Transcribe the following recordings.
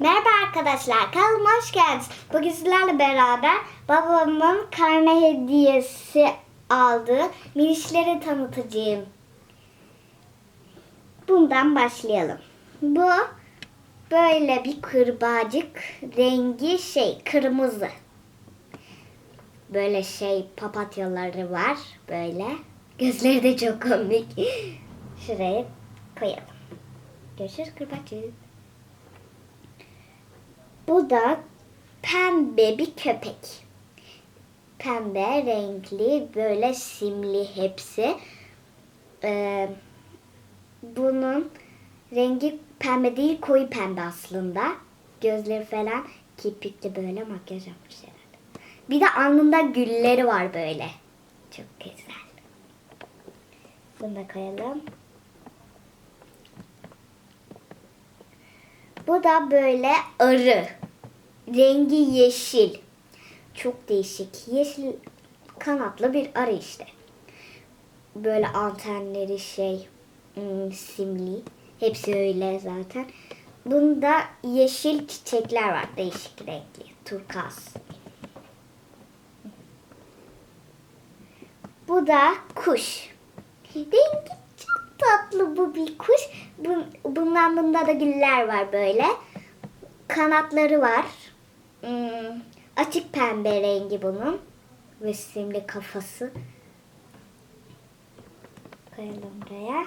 Merhaba arkadaşlar, kanalıma hoş geldiniz. Bugün sizlerle beraber babamın karne hediyesi aldığı minişleri tanıtacağım. Bundan başlayalım. Bu böyle bir kırbacık rengi şey kırmızı. Böyle şey papatyaları var böyle. Gözleri de çok komik. Şuraya koyalım. Görüşürüz kırbacık. Bu da pembe bir köpek. Pembe renkli böyle simli hepsi. Ee, bunun rengi pembe değil koyu pembe aslında. Gözleri falan kirpikli böyle makyaj yapmış herhalde. Bir de alnında gülleri var böyle. Çok güzel. Bunu da koyalım. Bu da böyle arı. Rengi yeşil. Çok değişik. Yeşil kanatlı bir arı işte. Böyle antenleri şey hmm, simli. Hepsi öyle zaten. Bunda yeşil çiçekler var. Değişik renkli. Turkaz. Bu da kuş. Rengi çok tatlı bu bir kuş. Bun, bundan bunda da güller var böyle. Kanatları var. Hmm, açık pembe rengi bunun. Ve simli kafası. Koyalım buraya.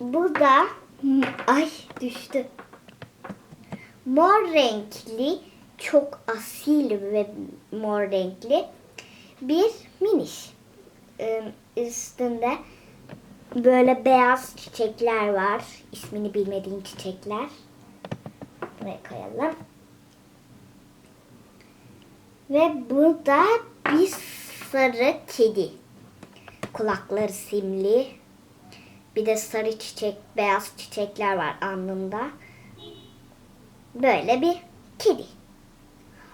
Bu da hmm, ay düştü. Mor renkli, çok asil ve mor renkli bir miniş. Ee, üstünde böyle beyaz çiçekler var. İsmini bilmediğim çiçekler. Buraya koyalım. Ve bu da bir sarı kedi. Kulakları simli. Bir de sarı çiçek, beyaz çiçekler var alnında. Böyle bir kedi.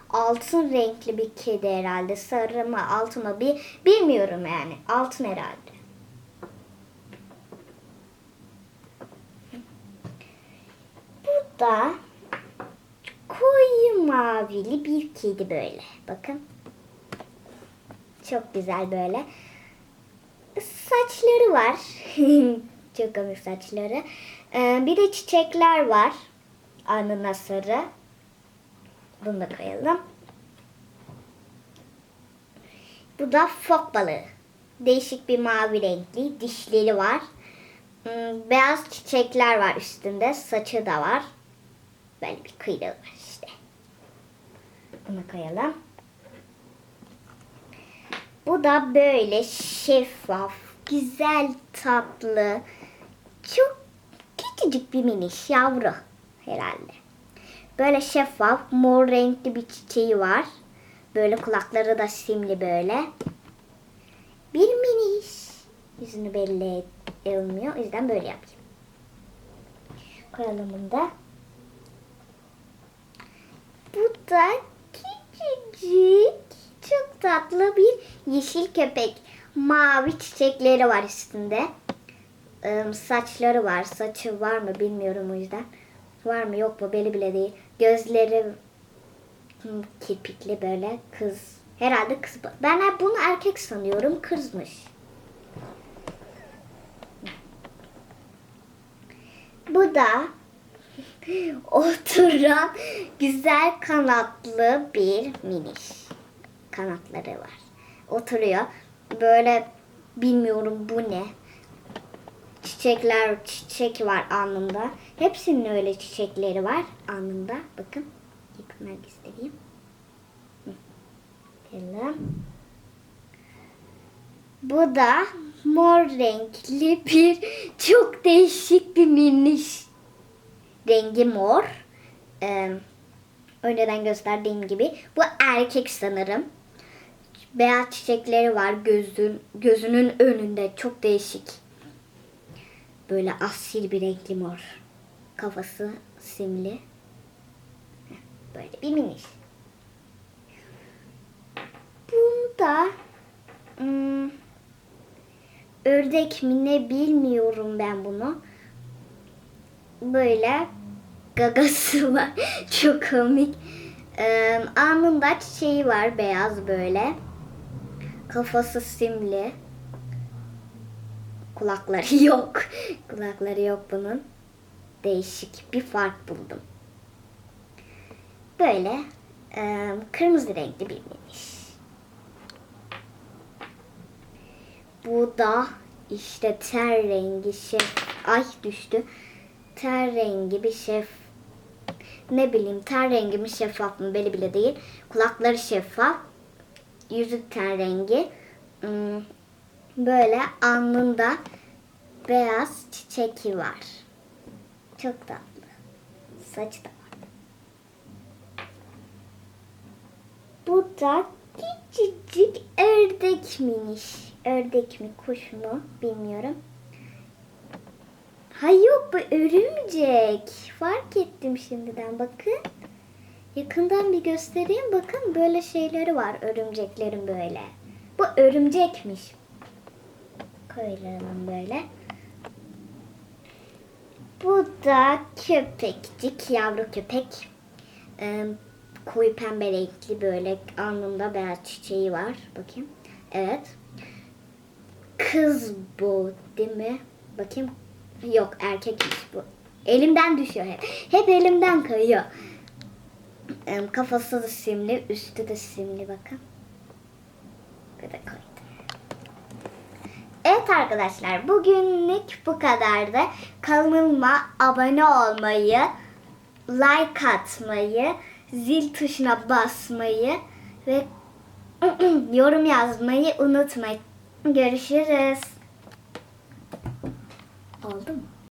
Altın renkli bir kedi herhalde. Sarı mı altın mı bir bilmiyorum yani. Altın herhalde. Bu da koyu mavili bir kedi böyle. Bakın. Çok güzel böyle. Saçları var. Çok komik saçları. Ee, bir de çiçekler var. Alnına sarı. Bunu da koyalım. Bu da fok balığı. Değişik bir mavi renkli. Dişleri var. Hmm, Beyaz çiçekler var üstünde. Saçı da var. Böyle bir kuyruğu var. Bunu koyalım. Bu da böyle şeffaf, güzel, tatlı, çok küçücük bir miniş yavru herhalde. Böyle şeffaf, mor renkli bir çiçeği var. Böyle kulakları da simli böyle. Bir miniş. Yüzünü belli edilmiyor. O yüzden böyle yapayım. Koyalım bunu da. Bu da küçücük, çok tatlı bir yeşil köpek. Mavi çiçekleri var üstünde. Ee, saçları var. Saçı var mı bilmiyorum o yüzden. Var mı yok mu belli bile değil. Gözleri hmm, kirpikli böyle kız. Herhalde kız. Ben bunu erkek sanıyorum. Kızmış. Bu da oturan güzel kanatlı bir miniş. Kanatları var. Oturuyor. Böyle bilmiyorum bu ne. Çiçekler, çiçek var alnında. Hepsinin öyle çiçekleri var alnında. Bakın. Göstereyim. Hı. Bakalım. Bu da mor renkli bir çok değişik bir miniş. Rengi mor. Ee, önceden gösterdiğim gibi. Bu erkek sanırım. Beyaz çiçekleri var gözün, gözünün önünde. Çok değişik. Böyle asil bir renkli mor. Kafası simli. Böyle bir miniş. Bunda hmm, ördek mi ne bilmiyorum ben bunu. Böyle gagası var. Çok komik. Ee, alnında çiçeği var beyaz böyle. Kafası simli. Kulakları yok. Kulakları yok bunun. Değişik bir fark buldum. Böyle e, kırmızı renkli bir miniş. Bu da işte ter rengi şef. Ay düştü. Ter rengi bir şef. Ne bileyim ter rengi mi şeffaf mı belli bile değil. Kulakları şeffaf. Yüzü ten rengi. Hmm, Böyle alnında beyaz çiçeki var. Çok tatlı. Saçı da var. Bu da küçücük ördek miniş. Ördek mi kuş mu bilmiyorum. Ha yok bu örümcek. Fark ettim şimdiden bakın. Yakından bir göstereyim bakın böyle şeyleri var örümceklerin böyle. Bu örümcekmiş. Koyalım böyle. Bu da köpekcik, yavru köpek. Ee, koyu pembe renkli böyle alnında beyaz çiçeği var. Bakayım. Evet. Kız bu değil mi? Bakayım. Yok erkekmiş bu. Elimden düşüyor hep. Hep elimden kayıyor. Kafası da simli, üstü de simli bakın. De koydum. Evet arkadaşlar bugünlük bu kadardı. Kanalıma abone olmayı, like atmayı, zil tuşuna basmayı ve yorum yazmayı unutmayın. Görüşürüz. Oldu mu?